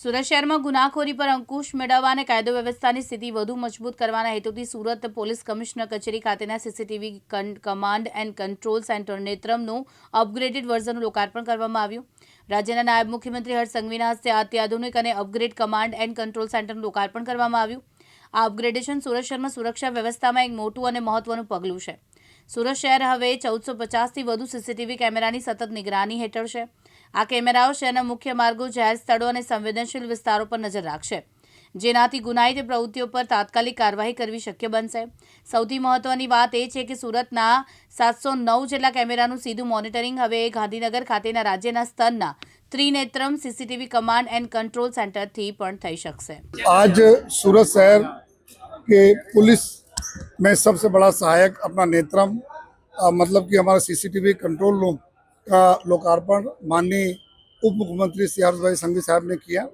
સુરત શહેરમાં ગુનાખોરી પર અંકુશ મેળવવા અને કાયદો વ્યવસ્થાની સ્થિતિ વધુ મજબૂત કરવાના હેતુથી સુરત પોલીસ કમિશનર કચેરી ખાતેના CCTV command and control centre નેત્રમનું upgraded વર્ઝનનું લોકાર્પણ કરવામાં આવ્યું. રાજ્યના નાયબ મુખ્યમંત્રી હર્ષ સંઘવીના હસ્તે અત્યાધુનિક અને અપગ્રેડ કમાન્ડ એન્ડ કંટ્રોલ સેન્ટરનું લોકાર્પણ કરવામાં આવ્યું. આ અપગ્રેડેશન સુરત શહેરમાં સુરક્ષા વ્યવસ્થામાં એક મોટું અને મહત્વનું પગલું છે. સુરત શહેર હવે ચૌદસો પચાસથી વધુ સીસીટીવી કેમેરાની સતત નિગરાની હેઠળ છે. આ કેમેરાઓ શહેરના મુખ્ય માર્ગો, જાહેર સ્થળો અને સંવેદનશીલ વિસ્તારો પર નજર રાખશે, જેનાથી ગુનાહિત પ્રવૃત્તિઓ પર તાત્કાલિક કાર્યવાહી કરવી શક્ય બનશે. સૌથી મહત્વની વાત એ છે કે સુરતના સાતસો નવ જેટલા કેમેરાનું સીધું મોનિટરિંગ હવે ગાંધીનગર ખાતેના રાજ્યના સ્તરના Trinetram CCTV command and control સેન્ટરથી પણ થઈ શકશે. આજ સુરત શહેર કે પોલીસ में सबसे बड़ा सहायक अपना नेत्रम मतलब कि हमारा सीसीटीवी कंट्रोल रूम का लोकार्पण माननीय उप मुख्यमंत्री सी आर भाई संघवी साहब ने किया।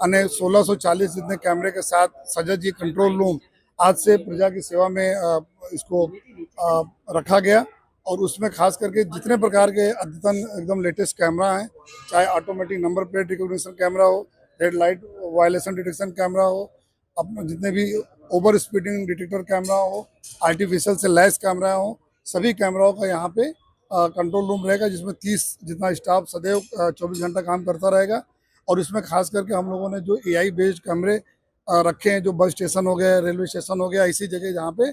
અને 1640 जितने कैमरे के साथ सजग ये कंट्रोल रूम आज से प्रजा की सेवा में इसको रखा गया और उसमें खास करके जितने प्रकार के अद्यतन एकदम लेटेस्ट कैमरा हैं, चाहे automatic number plate recognition camera हो red light violation detection camera हो, अपना जितने भी ओवर स्पीडिंग डिटेक्टर कैमरा हो आर्टिफिशियल से लैस कैमरा हो, सभी कैमराओं का यहाँ पे कंट्रोल रूम रहेगा, जिसमें 30 जितना स्टाफ सदैव चौबीस घंटा काम करता रहेगा। और इसमें खास करके हम लोगों ने जो एआई बेस्ड कैमरे रखे हैं, जो बस स्टेशन हो गया, रेलवे स्टेशन हो गया ऐसी जगह जहाँ पे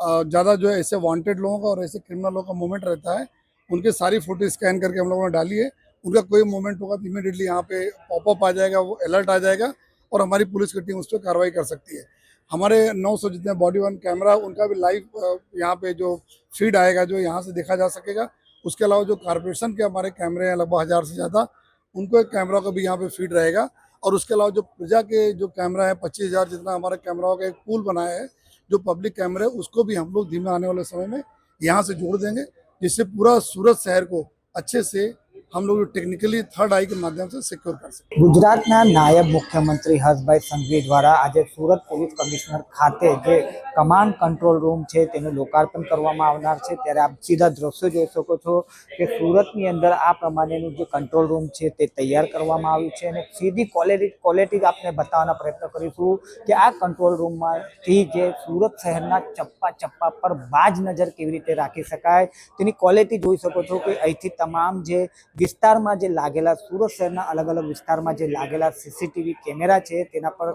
ज़्यादा जो है ऐसे वांटेड लोगों का और ऐसे क्रिमिनलों का मूवमेंट रहता है, उनके सारी फ़ोटो स्कैन करके हम लोगों ने डाली है। उनका कोई मूवमेंट होगा तो इमीडिएटली यहाँ पे पॉपअप आ जाएगा, वो अलर्ट आ जाएगा और हमारी पुलिस की टीम उस पर कार्रवाई कर सकती है। हमारे 900 जितने बॉडी वन कैमरा उनका भी लाइव यहाँ पे जो फ़ीड आएगा, जो यहाँ से देखा जा सकेगा। उसके अलावा जो कारपोरेशन के हमारे कैमरे हैं, लगभग हज़ार से ज़्यादा, उनको एक कैमरा का भी यहाँ पे फ़ीड रहेगा। और उसके अलावा जो प्रजा के जो कैमरा है, पच्चीस हज़ार जितना हमारे कैमराओं का एक पूल बनाया है, जो पब्लिक कैमरे है, उसको भी हम लोग धीमे आने वाले समय में यहाँ से जोड़ देंगे, जिससे पूरा सूरत शहर को अच्छे से हम लोग टेक्निकली थर्ड आई के माध्यम से सिक्योर कर सकें ગુજરાતના નાયબ મુખ્યમંત્રી હર્ષભાઈ સંઘવી દ્વારા આજે સુરત પોલીસ કમિશનર ખાતે જે કમાન્ડ કંટ્રોલ રૂમ છે તેનું લોકાર્પણ કરવામાં આવનાર છે ત્યારે આપ સીધા દ્રશ્યો જોઈ શકો છો કે સુરતની અંદર આ પ્રમાણેનું જે કંટ્રોલ રૂમ છે તે તૈયાર કરવામાં આવ્યું છે અને સીધી ક્વોલિટી ક્વોલિટી આપને બતાવવાના પ્રયત્ન કરીશું કે આ કંટ્રોલ રૂમમાંથી જે સુરત શહેરના ચપ્પા ચપ્પા પર બાજ નજર કેવી રીતે રાખી શકાય તેની ક્વોલિટી જોઈ શકો છો કે અહીંથી તમામ જે વિસ્તારમાં જે લાગેલા સુરત શહેરના અલગ અલગ વિસ્તારમાં જે લાગેલા સીસીટીવી કેમેરા છે, તેના પર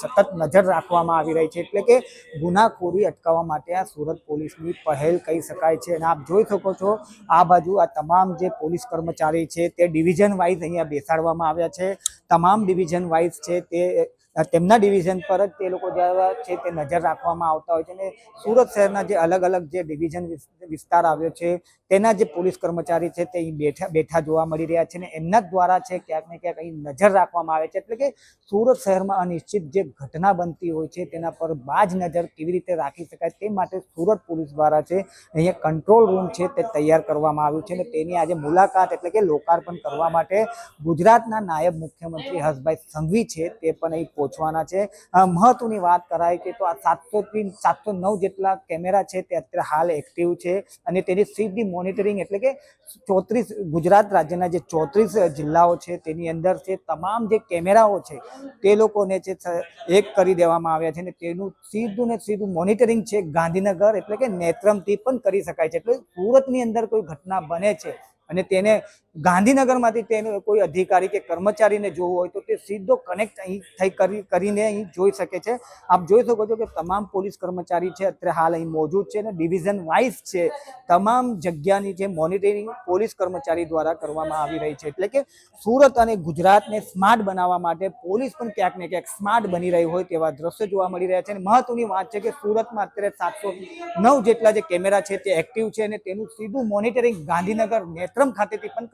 સતત નજર રાખવામાં આવી રહી છે. એટલે કે ગુનાખોરી અટકાવવા માટે આ સુરત પોલીસની પહેલ કહી શકાય છે. અને આપ જોઈ શકો છો, આ બાજુ આ તમામ જે પોલીસ કર્મચારી છે, તે ડિવિઝન વાઇઝ અહીંયા બેસાડવામાં આવ્યા છે. તમામ ડિવિઝન વાઇઝ છે તે તેમના ડિવિઝન પર જ તે લોકો જે છે તે નજર રાખવામાં આવતા હોય છે અને સુરત શહેરના જે અલગ અલગ જે ડિવિઝન વિસ્તાર આવ્યો છે, તેના જે પોલીસ કર્મચારી છે તે બેઠા બેઠા જોવા મળી રહ્યા છે અને એમના દ્વારા છે ક્યાંક ને ક્યાંક અહીં નજર રાખવામાં આવે છે. એટલે કે સુરત શહેરમાં અનિશ્ચિત જે ઘટના બનતી હોય છે તેના પર બાજ નજર કેવી રીતે રાખી શકાય તે માટે સુરત પોલીસ દ્વારા છે અહીંયા કંટ્રોલ રૂમ છે તે તૈયાર કરવામાં આવ્યું છે અને તેની આજે મુલાકાત એટલે કે લોકાર્પણ કરવા માટે ગુજરાતના નાયબ મુખ્યમંત્રી હર્ષભાઈ સંઘવી છે તે પણ અહીં પહોંચવાના છે. મહત્વની વાત કરાય કે તો આ સાતસોથી સાતસો નવ જેટલા કેમેરા છે તે અત્યારે હાલ એક્ટિવ છે અને તેની સીધી મોનિટરિંગ એટલે કે ચોત્રીસ ગુજરાત રાજ્યના જે ચોત્રીસ જિલ્લાઓ છે તેની અંદર છે તમામ જે કેમેરાઓ છે તે લોકોને છે એક કરી દેવામાં આવ્યા છે અને તેનું સીધું ને સીધું મોનિટરિંગ છે ગાંધીનગર એટલે કે નેત્રમથી પણ કરી શકાય છે. એટલે સુરતની અંદર કોઈ ઘટના બને છે અને તેને ગાંધીનગરમાંથી તેનો કોઈ અધિકારી કે કર્મચારીને જોવું હોય તો તે સીધો કનેક્ટ અહીં થઈ કરી કરીને અહીં જોઈ શકે છે. આપ જોઈ શકો છો કે તમામ પોલીસ કર્મચારી છે, અત્યારે હાલ અહીં મોજૂદ છે અને ડિવિઝન વાઇઝ છે. તમામ જગ્યાની જે મોનિટરિંગ પોલીસ કર્મચારી દ્વારા કરવામાં આવી રહી છે. એટલે કે સુરત અને ગુજરાતને સ્માર્ટ બનાવવા માટે પોલીસ પણ ક્યાંક ને ક્યાંક સ્માર્ટ બની રહી હોય તેવા દ્રશ્યો જોવા મળી રહ્યા છે. અને મહત્વની વાત છે કે સુરતમાં અત્યારે સાતસો નવ જેટલા જે કેમેરા છે તે એક્ટિવ છે અને તેનું સીધું મોનિટરિંગ ગાંધીનગર નેત્રમ ખાતેથી પણ